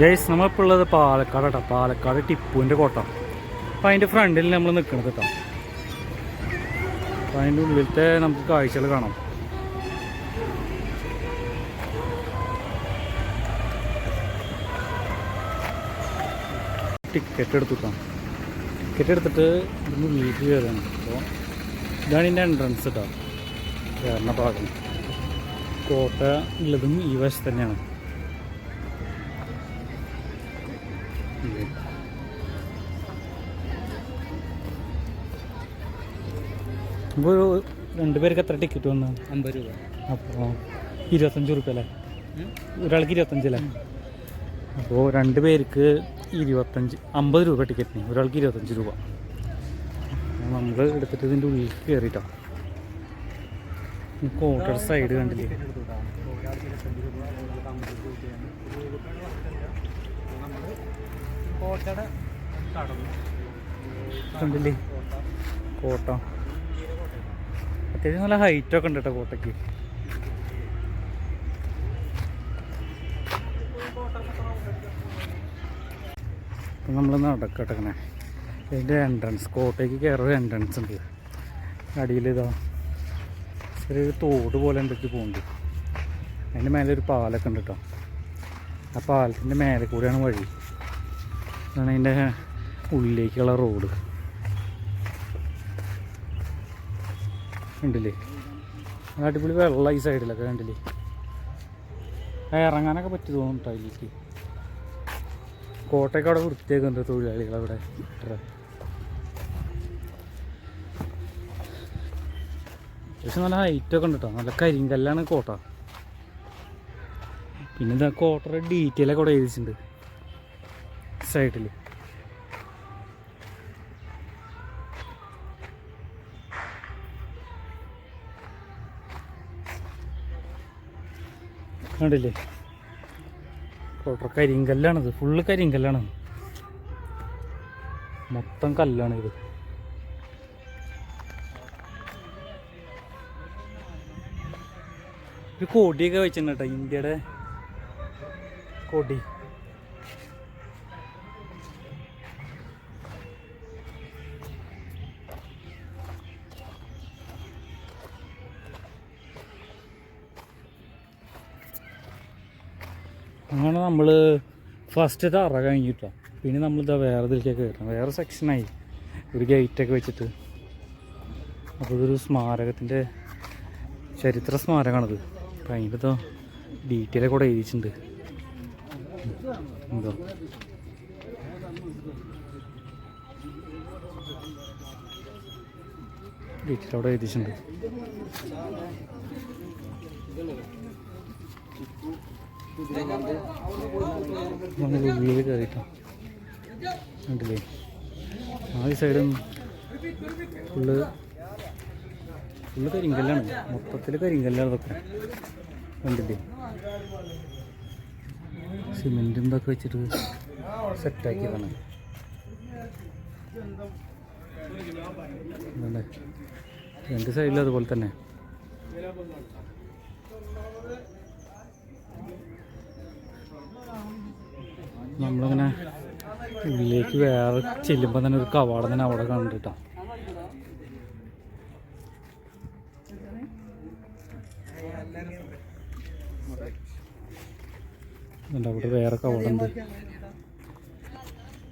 Guys നമ്മളിപ്പോൾ ഉള്ളത് പാലക്കാട് കേട്ടോ പാലക്കാട് ടിപ്പുവിന്റെ കോട്ട. അപ്പം അതിന്റെ ഫ്രണ്ടിൽ നമ്മൾ നിൽക്കുന്നത് കേട്ടോ അപ്പം അതിന്റെ ഉള്ളിലത്തെ നമുക്ക് കാഴ്ചകൾ കാണാം. ടിക്കറ്റ് എടുത്തിട്ടാണ് ടിക്കറ്റ് എടുത്തിട്ട് ഇതിന് ഉള്ളിലേക്ക് കയറുകയാണ് അപ്പോൾ ഇതാണ് ഇതിന്റെ എൻട്രൻസ് കേട്ടോ കയറുന്ന ഭാഗം. കോട്ട ഉള്ളതും ഈ വശത്ത് തന്നെയാണ്. അപ്പോൾ ഒരു രണ്ട് പേർക്ക് എത്ര ടിക്കറ്റ് വന്നു? അമ്പത് രൂപ. അപ്പോൾ ഇരുപത്തഞ്ച് റുപ്യ അല്ലേ? ഒരാൾക്ക് ഇരുപത്തഞ്ചല്ലേ അപ്പോൾ രണ്ട് പേർക്ക് ഇരുപത്തഞ്ച് അമ്പത് രൂപ ടിക്കറ്റിന് ഒരാൾക്ക് ഇരുപത്തഞ്ച് രൂപ. നമ്മൾ എടുത്തിട്ട് ഇതിന്റെ ഉള്ളിൽ കയറിയിട്ടോ കോട്ടർ സൈഡ് കണ്ടില്ലേ? കണ്ടില്ലേ? കോട്ട. അത്യാവശ്യം നല്ല ഹൈറ്റ് ഒക്കെ ഉണ്ട് കേട്ടോ കോട്ടയ്ക്ക്. ഇപ്പം നമ്മൾ നടക്കട്ടെ ഇതിന്റെ എൻട്രൻസ് കോട്ടയ്ക്ക് കയറൊരു എൻട്രൻസ് ഉണ്ട്. അടിയിൽ ഇതാ ചെറിയൊരു തോട് പോലെ എന്തൊക്കെ പോകുന്നുണ്ട് അതിന്റെ മേലെ ഒരു പാലൊക്കെ ഉണ്ട് കേട്ടോ ആ പാലത്തിന്റെ മേലെ കൂടെയാണ് വഴി. അതാണ് അതിന്റെ ഉള്ളിലേക്കുള്ള റോഡ് കണ്ടില്ലേ? നല്ല അടിപൊളി വെള്ളം ഈ സൈഡിലൊക്കെ കണ്ടില്ലേ? ഇറങ്ങാനൊക്കെ പറ്റി തോന്നുന്നു അതിലേക്ക്. കോട്ടയൊക്കെ അവിടെ വൃത്തിയാക്കുന്നുണ്ട് തൊഴിലാളികൾ അവിടെ. പക്ഷെ നല്ല ഹൈറ്റൊക്കെ ഉണ്ട് കേട്ടോ നല്ല കരിങ്കല്ലാണ് കോട്ട. പിന്നെ ഇതാ കോട്ടയുടെ ഡീറ്റെയിൽ ഒക്കെ അവിടെ എഴുതിച്ചിട്ടുണ്ട് സൈഡിൽ കണ്ടില്ലേ? കോട്ടർ കരിങ്കല്ലാണിത് ഫുള്ള് കരിങ്കല്ലാണ് മൊത്തം കല്ലാണ് ഇത്. ഒരു കൊടിയൊക്കെ വെച്ചിട്ടുണ്ട് കേട്ടോ ഇന്ത്യയുടെ കൊടി. അങ്ങനെ നമ്മൾ ഫസ്റ്റ് തറ കഴിഞ്ഞിട്ടോ. പിന്നെ ഇതാ വേറെ ഇതിലേക്കൊക്കെ കയറണം വേറെ സെക്ഷനായി ഒരു ഗേറ്റൊക്കെ വെച്ചിട്ട്. അപ്പോൾ ഇതൊരു സ്മാരകത്തിന്റെ ചരിത്ര സ്മാരകമാണിത്. അപ്പം അതിന്റെ ഇതോ ഡീറ്റെയിൽ കൂടെ എഴുതിയിട്ടുണ്ട്. എന്തോ ഡീറ്റെയിൽ എഴുതിയിട്ടുണ്ട്. നമ്മൾ ഉള്ളിൽ കയറിയിട്ടോ കണ്ടില്ലേ? ആ സൈഡും ഫുള്ള് ഫുള്ള് കരിങ്കല്ലാണ്. മൊത്തത്തിൽ കരിങ്കല്ലാണ് ഇതൊക്കെ. കണ്ടില്ലേ? സിമെന്റും ഇതൊക്കെ വെച്ചിട്ട് സെറ്റാക്കിയതാണ്. രണ്ട് സൈഡിലും അതുപോലെ തന്നെ. നമ്മളിങ്ങനെ ഉള്ളിലേക്ക് വേറെ ചെല്ലുമ്പോൾ തന്നെ ഒരു കവാടം തന്നെ അവിടെ കണ്ടിട്ടാ. അവിടെ വേറെ കവാടുണ്ട്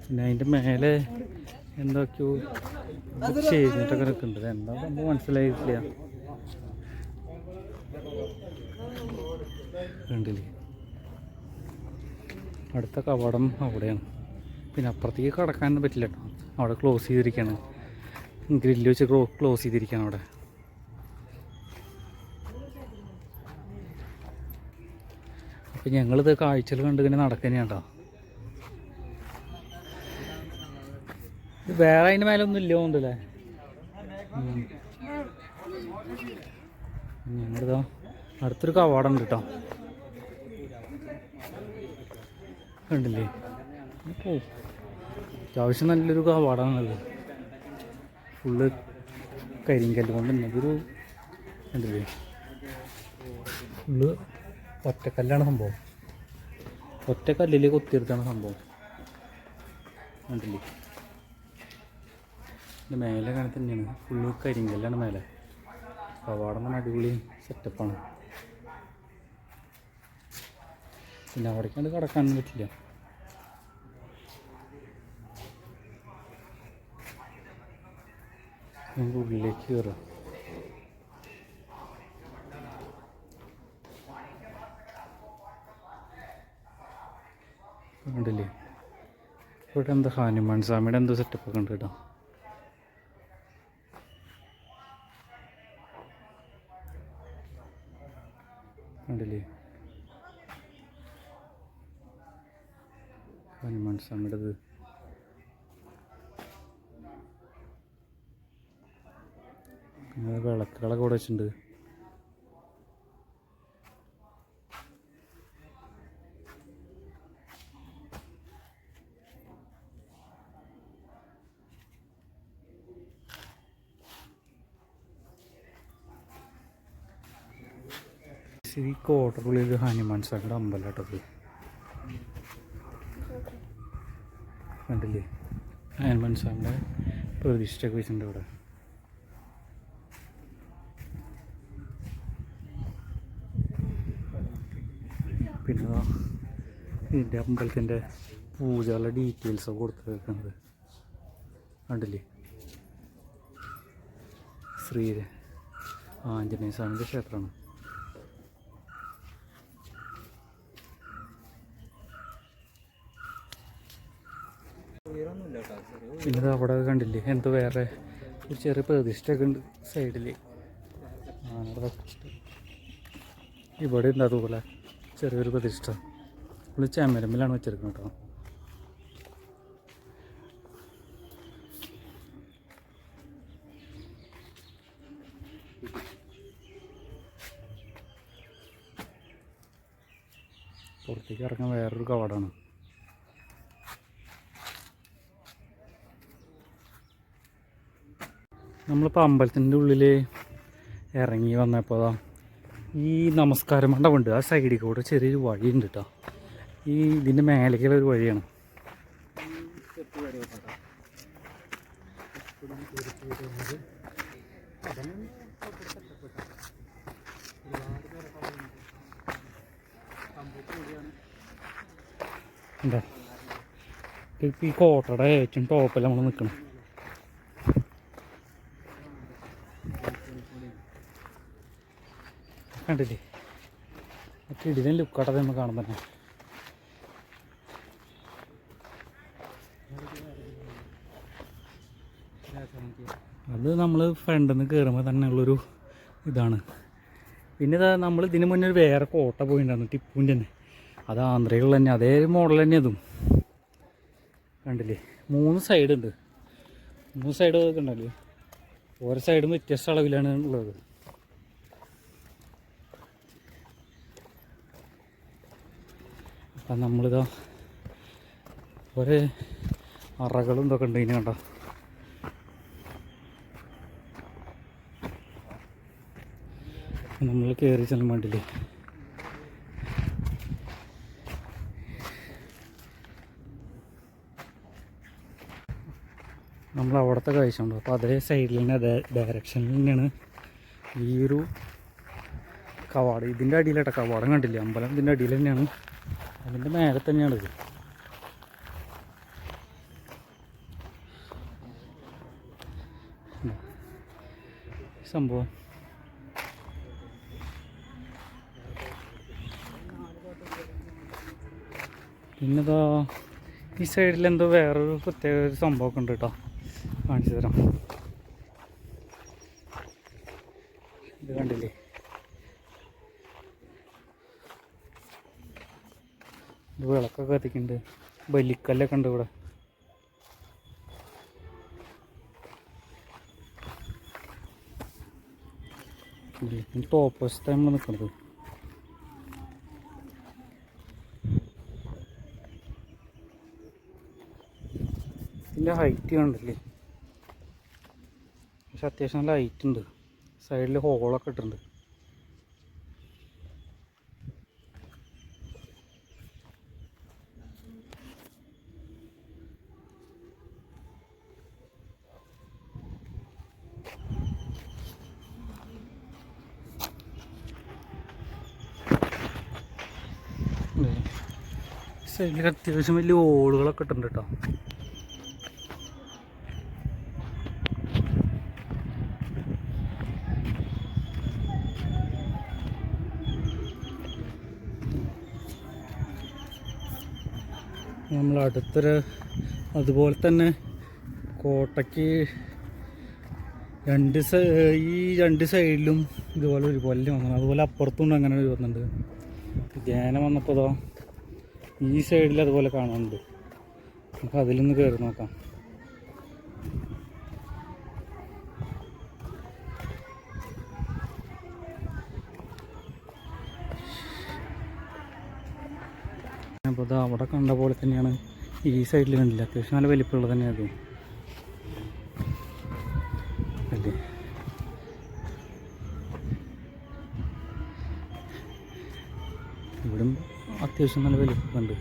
പിന്നെ അതിന്റെ മേലെ എന്തൊക്കെയോ ചെയ്തിട്ടൊക്കെ നിൽക്കുന്നുണ്ട്. എന്താ സംഭവം മനസ്സിലായിട്ടില്ല. കണ്ടില്ലേ? അടുത്ത കവാടം അവിടെയാണ്. പിന്നെ അപ്പുറത്തേക്ക് കടക്കാൻ പറ്റില്ല കേട്ടോ. അവിടെ ക്ലോസ് ചെയ്തിരിക്കുകയാണ് ഗ്രില്ല് വെച്ച് ക്ലോസ് ചെയ്തിരിക്കുകയാണ് അവിടെ. അപ്പം ഞങ്ങളിത് കാഴ്ചകൾ കണ്ട് ഇങ്ങനെ നടക്കുന്നതാണ് വേറെ അതിന്റെ മേലെ ഒന്നും ഇല്ല തോന്നുന്നില്ലേ ഞങ്ങളിതോ അടുത്തൊരു കവാടം ഉണ്ട് കേട്ടോ. കണ്ടില്ലേ? ഓ അത്യാവശ്യം നല്ലൊരു കവാടാണത്. ഫുള്ള് കരിങ്കല്ല് കൊണ്ട് തന്നെ കണ്ടില്ലേ? ഫുള്ള് ഒറ്റക്കല്ലാണ് സംഭവം. ഒറ്റക്കല്ലിൽ കൊത്തിയെടുത്താണ് സംഭവം. കണ്ടില്ലേ? ഇത് മേലെ കാണാൻ തന്നെയാണ്. ഫുള്ള് കരിങ്കല്ലാണ് മേലെ. കവാടം അടിപൊളി സെറ്റപ്പാണ് പിന്നെ അവിടേക്കാണ്ട് കിടക്കാനൊന്നും പറ്റില്ല. നമുക്ക് ഉള്ളിലേക്ക് കയറാം കണ്ടില്ലേ? ഇവിടെ എന്താ ഹനുമാൻ സ്വാമിയുടെ എന്തോ സെറ്റപ്പ് ഉണ്ട് കേട്ടോ കണ്ടില്ലേ ഹനുമാൻ സ്വാമിയുടേത് പിന്നെ വിളക്കുകളൊക്കെ ഇവിടെ വെച്ചിട്ടുണ്ട് ഈ കോട്ടക്കുള്ളിൽ ഹനുമാൻ സ്വാമിയുടെ അമ്പലം കേട്ടത് കണ്ടില്ലേ? ഹനുമാൻ സ്വാമിയുടെ പ്രതിഷ്ഠയൊക്കെ വെച്ചിട്ടുണ്ട് ഇവിടെ പിന്നെ ദാ ഇതിന്റെ അമ്പലത്തിന്റെ പൂജകളുടെ ഡീറ്റെയിൽസ് കൊടുത്തു കൊടുത്ത് വെക്കുന്നത് കണ്ടില്ലേ? ശ്രീ ആഞ്ജനേയ സ്വാമിന്റെ ക്ഷേത്രമാണ്. പിന്നെ അവിടെ കണ്ടില്ലേ? എന്ത് വേറെ ഒരു ചെറിയ പ്രതിഷ്ഠയൊക്കെ ഉണ്ട് സൈഡിൽ ഇവിടെ ഉണ്ട് അതുപോലെ ചെറിയൊരു പ്രതിഷ്ഠ. നമ്മൾ ചമരമ്മിലാണ് വെച്ചിരിക്കുന്നത് കേട്ടോ. പുറത്തേക്ക് ഇറങ്ങാൻ വേറൊരു കവാടാണ്. നമ്മളിപ്പോൾ അമ്പലത്തിന്റെ ഉള്ളിൽ ഇറങ്ങി വന്നപ്പോൾ ഈ നമസ്കാരം മണ്ഡപമുണ്ട് ആ സൈഡിൽ കൂടെ ചെറിയൊരു വഴിയുണ്ട് കേട്ടോ ഈ ഇതിന്റെ മേലേക്കുള്ള ഒരു വഴിയാണ്. ഈ കോട്ടയുടെ ഏറ്റവും ടോപ്പിൽ നമ്മൾ നിൽക്കണം കണ്ടില്ലേ? കിടിലൻ ലുക്കാട്ടത് നമ്മൾ കാണുമ്പോൾ തന്നെ. അത് നമ്മൾ ഫ്രണ്ടിൽ നിന്ന് കയറുമ്പോൾ തന്നെ ഉള്ളൊരു ഇതാണ്. പിന്നെ നമ്മൾ ഇതിന് മുന്നേ ഒരു വേറെ കോട്ട പോയിട്ടുണ്ടായിരുന്നു ടിപ്പുവിന്റെ തന്നെ. അത് ആന്ധ്രയിലുള്ള തന്നെ അതേ മോഡൽ തന്നെ അതും കണ്ടില്ലേ? മൂന്ന് സൈഡ് ഉണ്ട്. മൂന്ന് സൈഡ് കണ്ടല്ലേ ഓരോ സൈഡും വ്യത്യസ്ത അളവിലാണ് ഉള്ളത്. അപ്പം നമ്മളിതാ ഒരേ അറകളും ഇതൊക്കെ ഉണ്ട് ഇനി കണ്ടോ നമ്മൾ കയറി ചെല്ലാൻ വേണ്ടില്ലേ നമ്മൾ അവിടുത്തെ കാഴ്ചയുണ്ട് അപ്പോൾ അതേ സൈഡിൽ തന്നെ അതേ ഡയറക്ഷനിൽ തന്നെയാണ് ഈ ഒരു കവാടം. ഇതിന്റെ അടിയിലാട്ടോ കവാടം കണ്ടില്ല? അമ്പലം ഇതിന്റെ അടിയിൽ തന്നെയാണ്. അതിന്റെ മേലെ തന്നെയാണ് ഇത്. സംഭവം. പിന്നെതാ ഈ സൈഡിൽ എന്തോ വേറൊരു പ്രത്യേക ഒരു സംഭവമൊക്കെ ഉണ്ട് കേട്ടോ കാണിച്ചു തരാം. ഇത് കണ്ടില്ലേ? ഇത് വിളക്കൊക്കെ കത്തിക്കുന്നുണ്ട് ബലിക്കല്ലൊക്കെ ഉണ്ട് ഇവിടെ. ടോപ്പ് ടൈമിൽ നിൽക്കുന്നത് നല്ല ഹൈറ്റ് കണ്ടില്ലേ? പക്ഷെ അത്യാവശ്യം നല്ല ഹൈറ്റ് ഉണ്ട്. സൈഡിൽ ഹോളൊക്കെ ഇട്ടിട്ടുണ്ട്. സൈഡിൽ അത്യാവശ്യം വലിയ ഓളുകളൊക്കെ ഇട്ടുണ്ട് കേട്ടോ അടുത്തൊരു അതുപോലെ തന്നെ കോട്ടയ്ക്ക് രണ്ട് ഈ രണ്ട് സൈഡിലും ഇതുപോലെ ഒരു കൊല്ലം വന്നു. അതുപോലെ അപ്പുറത്തും അങ്ങനെ ഒരു വന്നിട്ടുണ്ട്. ധ്യാനം വന്നപ്പോൾ ഈ സൈഡിൽ അതുപോലെ കാണുന്നുണ്ട് നമുക്ക് അതിലൊന്ന് കയറി നോക്കാം. അപ്പോൾ അവിടെ കണ്ട പോലെ തന്നെയാണ് ഈ സൈഡിൽ കണ്ടില്ല? അത്യാവശ്യം നല്ല വലിപ്പമുള്ള തന്നെയാണ് അത്. അല്ലേ? ഇവിടും അത്യാവശ്യം നല്ല വലിപ്പമുണ്ട്.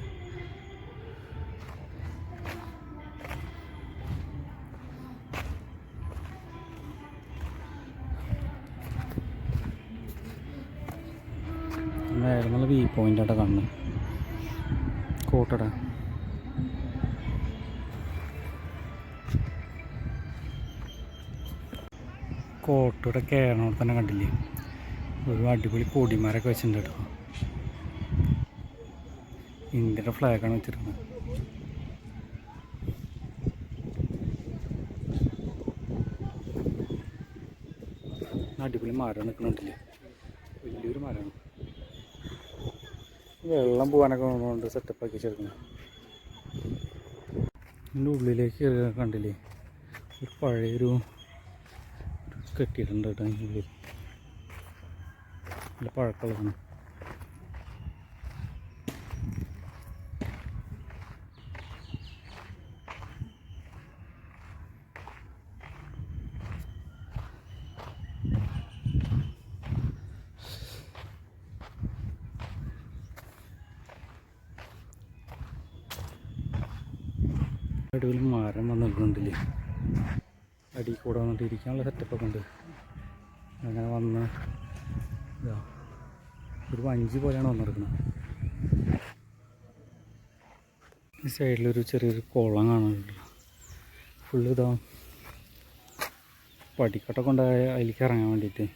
നല്ല വ്യൂ പോയിന്റ് ആയിട്ട് കാണുന്നത്. കോട്ടട. കോട്ടയുടെ കയറണോട് തന്നെ കണ്ടില്ലേ? ഒരു അടിപൊളി കൊടിമാരൊക്കെ വെച്ചിട്ടുണ്ട് കേട്ടോ. ഇന്ത്യയുടെ ഫ്ലാഗാണ് വെച്ചിരിക്കുന്നത്. അടിപൊളി മരം നിൽക്കുന്നുണ്ടല്ലേ? വലിയൊരു മരമാണ്. വെള്ളം പോകാനൊക്കെ കൊണ്ട് സെറ്റപ്പാക്കി വെച്ചെടുക്കണം ഇതിന്റെ ഉള്ളിലേക്ക് കണ്ടില്ലേ? ഒരു പഴയൊരു കെട്ടിയിട്ടുണ്ട് കേട്ടോ അതിന്റെ ഉള്ളിൽ നല്ല പഴക്കമുള്ളതാണ് അടിപൊളി മരം വന്ന് നിൽക്കുന്നുണ്ടല്ലേ അടി കൂടെ വന്നിട്ട് ഇരിക്കാനുള്ള സെറ്റപ്പൊക്കെ ഉണ്ട്. അങ്ങനെ വന്ന് ഇതാ ഒരു വഞ്ചി പോലെയാണ് വന്നിരിക്കുന്നത്. ഈ സൈഡിലൊരു ചെറിയൊരു കുളം കാണാനുണ്ട്. ഫുള്ള് ഇതാ പടിക്കട്ട കൊണ്ടായ അതിലേക്ക് ഇറങ്ങാൻ വേണ്ടിയിട്ട്.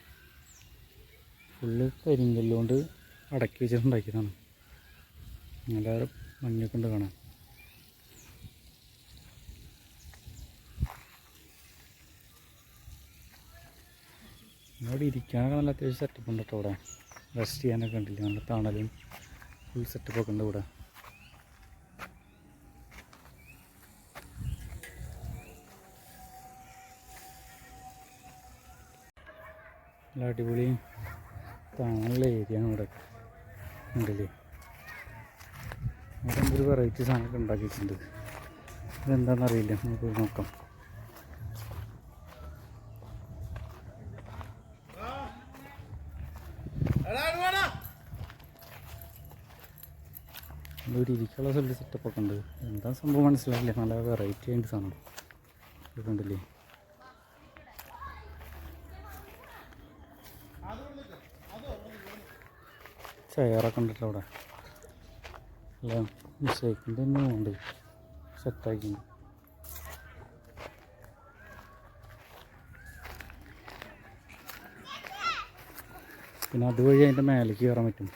ഫുള്ള് കരിങ്കല്ലുകൊണ്ട് അടക്കി വെച്ചിട്ടുണ്ടാക്കിയതാണ്. നല്ല മഞ്ഞൊക്കെ ഉണ്ട് കാണാൻ. ഇവിടെ ഇരിക്കാനൊക്കെ നല്ല അത്യാവശ്യം സെറ്റപ്പ് ഉണ്ട് കേട്ടോ ഇവിടെ. റെസ്റ്റ് ചെയ്യാനൊക്കെ ഉണ്ടില്ല? നല്ല തണലും ഫുൾ സെറ്റപ്പൊക്കെ ഉണ്ട് ഇവിടെ. നല്ല അടിപൊളി തണലുള്ള ഏരിയ ആണ് ഇവിടെ. ഉണ്ടല്ലേ? ഇവിടെ എന്തൊരു വെറൈറ്റി സാധനമൊക്കെ ഉണ്ടാക്കിയിട്ടുണ്ട്. ഇതെന്താണെന്നറിയില്ല. നമുക്ക് നോക്കാം. ഇവിടെ സെല്ലി സെറ്റപ്പ് സെറ്റപ്പൊക്കെ ഉണ്ട്. എന്താ സംഭവം മനസ്സിലായില്ല. നല്ല വെറൈറ്റി ആയിട്ട് സാധനം. ഇത് കണ്ടില്ലേ? ചെയറൊക്കെ ഉണ്ടല്ലോ അവിടെ. അല്ല മിസ്റ്റേക്കിന്റെ തന്നെ ഉണ്ട്. സെറ്റാക്കി പിന്നെ അതുവഴി അതിന്റെ മേലേക്ക് കയറാൻ പറ്റും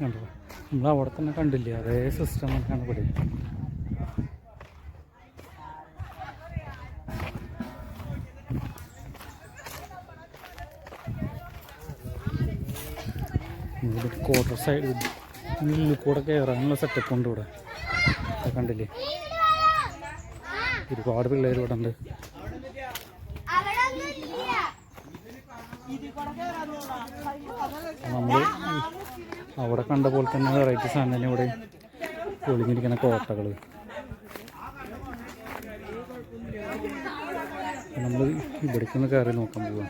കണ്ടോ നമ്മൾ അവിടെ തന്നെ കണ്ടില്ലേ? അതേ സിസ്റ്റം തന്നെയാണ് ഇവിടെ. ക്വാർട്ടർ സൈഡ് ഉള്ളിൽ കൂടെ കയറാനുള്ള സെറ്റപ്പ് ഉണ്ട് ഇവിടെ. കണ്ടില്ലേ? ഒരുപാട് പിള്ളേർ ഇവിടെ ഉണ്ട് നമ്മൾ അവിടെ കണ്ട പോലെ തന്നെ വെറൈറ്റി സാധനം തന്നെ ഇവിടെ ഒളിഞ്ഞിരിക്കുന്ന കോട്ടകൾ. നമ്മൾ ഇവിടേക്കൊന്ന് കയറി നോക്കാൻ പോവാം.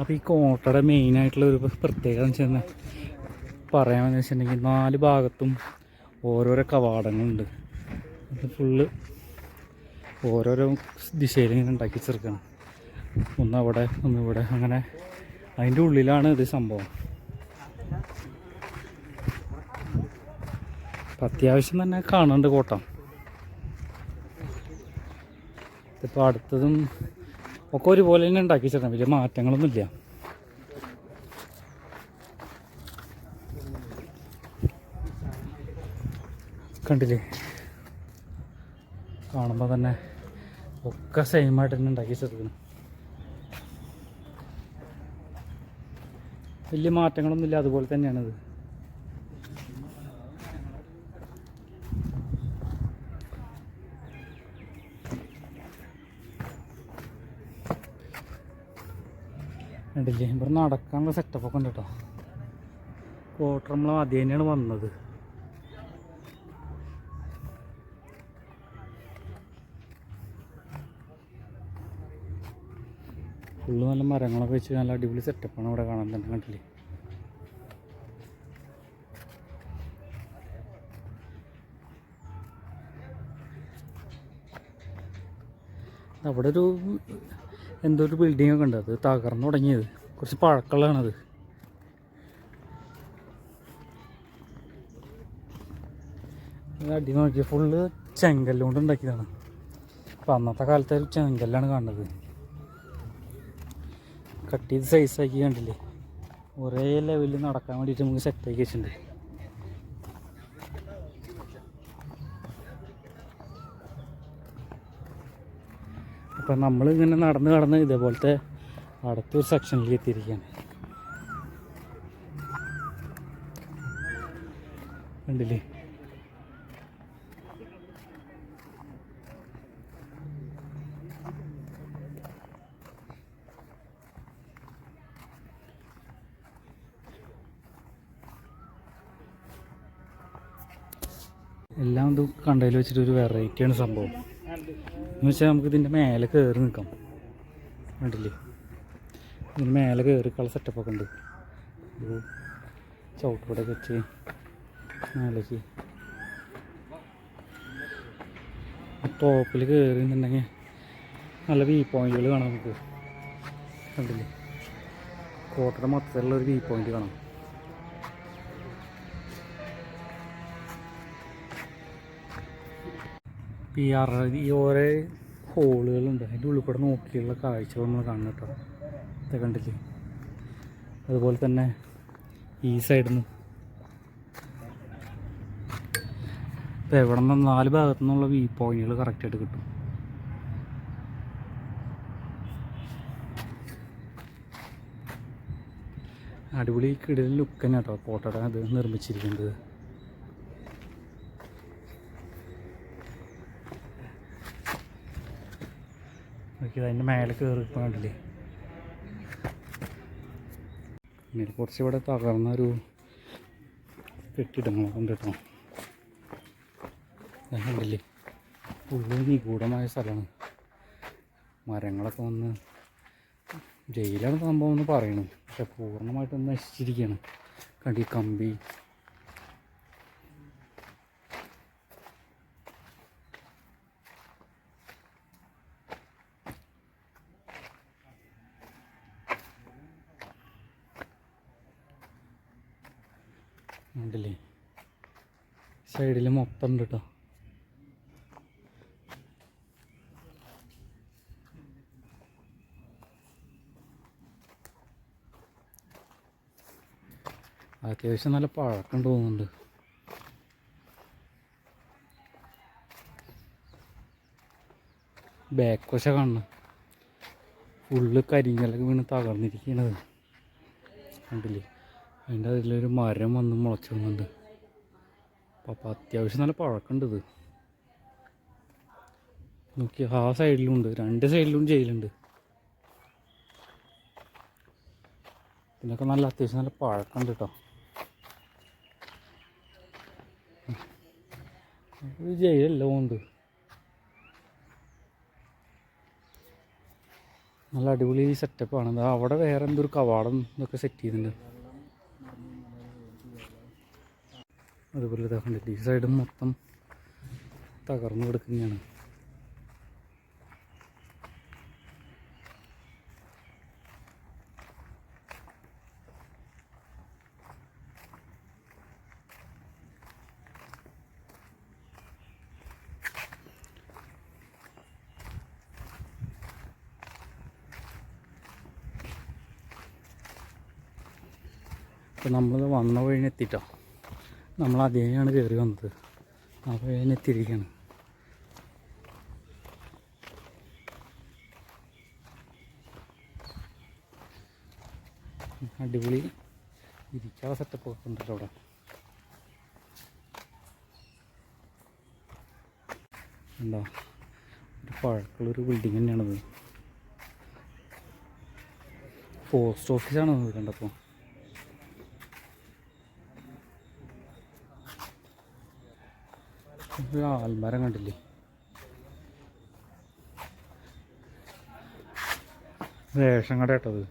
അപ്പോൾ ഈ കോട്ടയുടെ മെയിനായിട്ടുള്ള ഒരു പ്രത്യേകത എന്ന് വെച്ചാൽ പറയാമെന്ന് വെച്ചിട്ടുണ്ടെങ്കിൽ നാല് ഭാഗത്തും ഓരോരോ കവാടങ്ങളുണ്ട്. അത് ഫുള്ള് ഓരോരോ ദിശയിൽ ഇങ്ങനെ ഉണ്ടാക്കി ചേർക്കണം ഒന്നവിടെ ഒന്നിവിടെ ഒന്ന് അങ്ങനെ അതിന്റെ ഉള്ളിലാണ് ഇത് സംഭവം. അപ്പം അത്യാവശ്യം തന്നെ കാണുന്നുണ്ട് കോട്ടം. ഇതിപ്പോൾ അടുത്തതും ഒക്കെ ഒരുപോലെ തന്നെ ഉണ്ടാക്കി വെച്ചിട്ടുണ്ട്. വലിയ മാറ്റങ്ങളൊന്നുമില്ല കണ്ടില്ലേ? കാണുമ്പോൾ തന്നെ ഒക്കെ സെയിം ആയിട്ട് തന്നെ ഉണ്ടാക്കി വെച്ചെടുക്കണം വലിയ മാറ്റങ്ങളൊന്നുമില്ല അതുപോലെ തന്നെയാണിത്. കണ്ടില്ലേ? ഇവിടെ നടക്കാനുള്ള സെറ്റപ്പൊക്കെ ഉണ്ട് കേട്ടോ ക്വാർട്ടർ നമ്മൾ ആദ്യം തന്നെയാണ് വന്നത്. ഫുള്ള് നല്ല മരങ്ങളൊക്കെ വെച്ച് നല്ല അടിപൊളി സെറ്റപ്പാണ് ഇവിടെ കാണാൻ തന്നെ കണ്ടില്ലേ? അവിടെ ഒരു എന്തോ ഒരു ബിൽഡിംഗ് ഒക്കെ ഉണ്ട്. അത് തകർന്നു തുടങ്ങിയത്. കുറച്ച് പഴക്കമുള്ളതാണത് അടി നോക്കിയ ഫുള്ള് ചെങ്കല്ലുകൊണ്ട് ഉണ്ടാക്കിയതാണ്. അപ്പം അന്നത്തെ കാലത്തെ ഒരു ചെങ്കല്ലാണ് കാണുന്നത്. കട്ട് ചെയ്ത് സൈസാക്കി കണ്ടില്ലേ? ഒരേ ലെവലിൽ നടക്കാൻ വേണ്ടിയിട്ട് നമുക്ക് സെറ്റാക്കി വെച്ചിട്ടുണ്ട്. അപ്പം നമ്മൾ ഇങ്ങനെ നടന്ന് കടന്ന് ഇതേപോലത്തെ അടുത്തൊരു സെക്ഷനിലേക്ക് എത്തിയിരിക്കുകയാണ്. കണ്ടില്ലേ? എല്ലാം ഇത് കണ്ടതിൽ വെച്ചിട്ട് ഒരു വെറൈറ്റിയാണ് സംഭവം. എന്ന് വെച്ചാൽ നമുക്ക് ഇതിന്റെ മേലെ കയറി നിൽക്കാം കണ്ടില്ലേ? ഇതിന് മേലെ കയറിക്കുള്ള സെറ്റപ്പൊക്കെ ഉണ്ട്. ഒരു ചവിട്ടൂടെ വെച്ച് മേലേക്ക്. ടോപ്പിൽ കയറിന്നുണ്ടെങ്കിൽ നല്ല വ്യൂ പോയിന്റുകൾ കാണാം നമുക്ക്. കണ്ടില്ലേ? കോട്ടയുടെ മൊത്തത്തിലുള്ള ഒരു വ്യൂ പോയിന്റ് കാണാം. പി അറ ഈ ഓരോ ഹോളുകളുണ്ട് അതിന്റെ ഉള്ളിൽ കൂടെ നോക്കിയുള്ള കാഴ്ചകൾ നമ്മൾ കാണുന്നു കേട്ടോ. ഇത് കണ്ടില്ലേ? അതുപോലെ തന്നെ ഈ സൈഡിൽ നിന്ന് ഇപ്പം എവിടെ നിന്ന് നാല് ഭാഗത്തു നിന്നുള്ള വ്യൂ പോയിന്റുകൾ കറക്റ്റായിട്ട് കിട്ടും. അടിപൊളി കിടലിൽ ലുക്ക് കേട്ടോ. കോട്ടയുടെ അത് നിർമ്മിച്ചിരിക്കുന്നത്. നോക്കിയത് അതിന്റെ മേലെ കയറി കണ്ടില്ലേ? പിന്നെ കുറച്ച് ഇവിടെ തകർന്നൊരു കെട്ടിടങ്ങൾ കണ്ടിട്ടോ? കണ്ടില്ലേ? ഫുള്ള് നിഗൂഢമായ സ്ഥലമാണ്. മരങ്ങളൊക്കെ വന്ന് ജയിലാണ് സംഭവം എന്ന് പറയണം പക്ഷെ പൂർണമായിട്ടും നശിച്ചിരിക്കുകയാണ്. കണ്ടി കമ്പി. ഉണ്ടല്ലേ? സൈഡിൽ മൊത്തം ഉണ്ട് കേട്ടോ അത്യാവശ്യം നല്ല പഴക്കം തോന്നുന്നുണ്ട്. ബാക്ക് വശ കാണണം. ഫുള്ള് കരിങ്കലൊക്കെ വീണ് തകർന്നിരിക്കണത്. കണ്ടില്ലേ? അതിന്റെ അതിലൊരു മരം വന്ന് മുളച്ചു വന്നുണ്ട് അപ്പം അത്യാവശ്യം നല്ല പഴക്കമുണ്ട് ഇത്. നോക്കി ആ സൈഡിലും ഉണ്ട്. രണ്ട് സൈഡിലും ജയിലുണ്ട്. ഇതിനൊക്കെ നല്ല അത്യാവശ്യം നല്ല പഴക്കമുണ്ട് കേട്ടോ. ഇത് ജയിലല്ല പോകുന്നത്. നല്ല അടിപൊളി സെറ്റപ്പാണ് അവിടെ വേറെ എന്തൊരു കവാടം ഇതൊക്കെ സെറ്റ് ചെയ്തിട്ടുണ്ട് അതുപോലെ ഇതാ ഈ സൈഡ് മൊത്തം തകർന്നു കിടക്കുന്നതാണ് അപ്പോൾ നമ്മൾ വന്ന വഴിന് എത്തിട്ടോ? നമ്മൾ അതിനെയാണ് കയറി വന്നത്. ആ വഴിന് എത്തിയിരിക്കുകയാണ് അടിപൊളി. ഇരിക്കാതെ സെറ്റപ്പ് ഒക്കെ ഉണ്ടല്ലോ അവിടെ. എന്താ? ഒരു പഴക്കമുള്ളൊരു ബിൽഡിങ് തന്നെയാണത്. പോസ്റ്റ് ഓഫീസാണ് കണ്ടപ്പോൾ ആൽമരം കണ്ടില്ലേ? റേഷൻ കട കേട്ടത്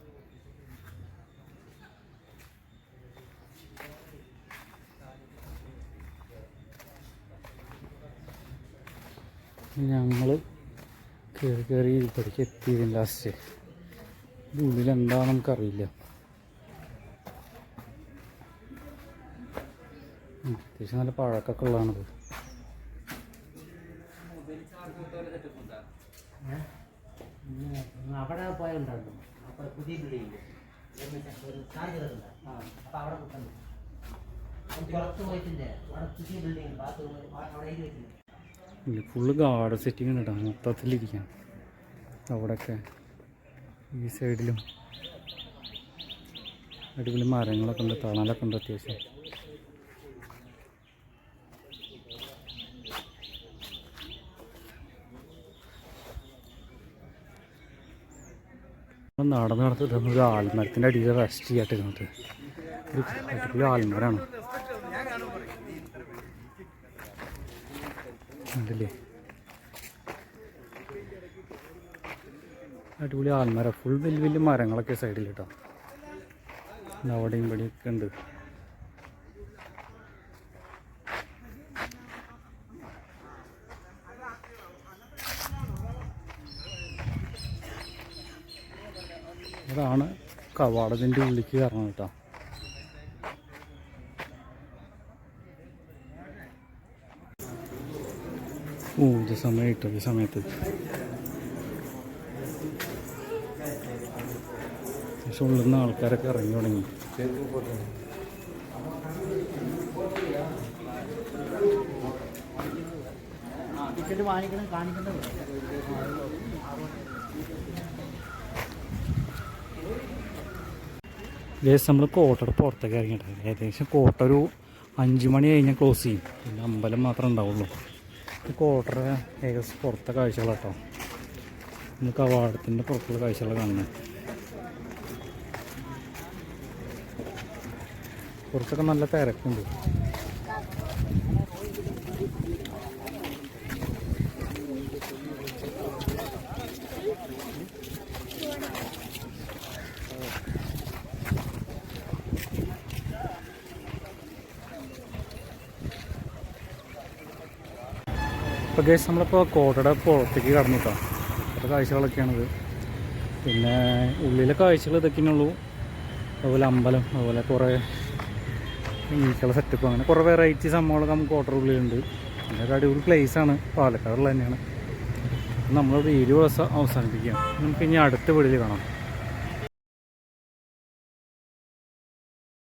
ഞങ്ങൾ കയറി കയറി ഇപ്പടിക്ക് എത്തിയതിന് ലാസ്റ്റ് ഇത് ഉള്ളിൽ എന്താണെന്ന് നമുക്കറിയില്ല അത്യാവശ്യം നല്ല പഴക്കൊക്കെ ഉള്ളതാണത്. അവിടെ പോയുണ്ടായിരുന്നു അപ്പോൾ പുതിയ ബിൽഡിംഗ് ഒരു അപ്പോൾ അവിടെ കിട്ടുന്നു പുറത്ത് പോയിട്ടില്ലേ അവിടെ പുതിയ ബിൽഡിംഗ് ബാത്റൂം അവിടെ എഴുതി വെച്ചിട്ടുണ്ട്. ഇല്ല ഫുള്ള് ഗാർഡ് സെറ്റിംഗ് ഉണ്ട് കേട്ടോ. മൊത്തത്തിലിരിക്കാൻ അവിടെയൊക്കെ ഈ സൈഡിലും അടിപൊളി മരങ്ങളൊക്കെ ഉണ്ട്. തണലൊക്കെ ഉണ്ട് അത്യാവശ്യം. നടന്ന് നടത്തിട്ട് ഒരു ആൽമരത്തിന്റെ അടിയിൽ റെസ്റ്റ് ചെയ്യാട്ട് ഇരുന്നിട്ട് ഒരു അടിപൊളി ആൽമരമാണ്. കണ്ടില്ലേ? അടിപൊളി ആൽമരം. ഫുൾ വലിയ വലിയ മരങ്ങളൊക്കെ സൈഡിൽ കേട്ടോ അവിടെയും ഇവിടെയൊക്കെ ഉണ്ട് അതാണ് കവാടത്തിന്റെ ഉള്ളിലേക്ക് കയറണം കേട്ടോ. ഊർജ സമയം കിട്ടും ഈ സമയത്ത്. പക്ഷെ ഉള്ളിൽ നിന്ന് ആൾക്കാരൊക്കെ ഇറങ്ങി തുടങ്ങി. ടിക്കറ്റ് വാങ്ങിക്കണം കാണിക്കേണ്ടത് ലേസ് നമ്മൾ കോട്ടയുടെ പുറത്തേക്ക് ഇറങ്ങിയിട്ടുണ്ട്. ഏകദേശം കോട്ട ഒരു അഞ്ച് മണി കഴിഞ്ഞാൽ ക്ലോസ് ചെയ്യും. പിന്നെ അമ്പലം മാത്രമേ ഉണ്ടാവുള്ളൂ. കോട്ടയുടെ ഏകദേശം പുറത്തെ കാഴ്ചകളാട്ടോ ഇന്ന് കവാടത്തിന്റെ പുറത്തുള്ള കാഴ്ചകൾ കാണുന്നത് പുറത്തൊക്കെ നല്ല തിരക്കുണ്ട്. ഇപ്പോൾ ഗേസ് നമ്മളിപ്പോൾ കോട്ടയുടെ പുറത്തേക്ക് കടന്നു കേട്ടോ അത്ര കാഴ്ചകളൊക്കെയാണിത്. പിന്നെ ഉള്ളിലെ കാഴ്ചകൾ ഇതൊക്കെയുള്ളൂ അതുപോലെ അമ്പലം അതുപോലെ കുറേ ഈക്കള സെറ്റപ്പ് അങ്ങനെ കുറേ വെറൈറ്റി സംഭവങ്ങളൊക്കെ നമുക്ക് കോട്ടയുടെ ഉള്ളിലുണ്ട്. ഒരു അടിപൊളി ആണ്. പാലക്കാടുള്ള തന്നെയാണ്. നമ്മൾ വീഡിയോ അവസാനിപ്പിക്കാം നമുക്ക് ഇനി അടുത്ത വീടിൽ കാണാം.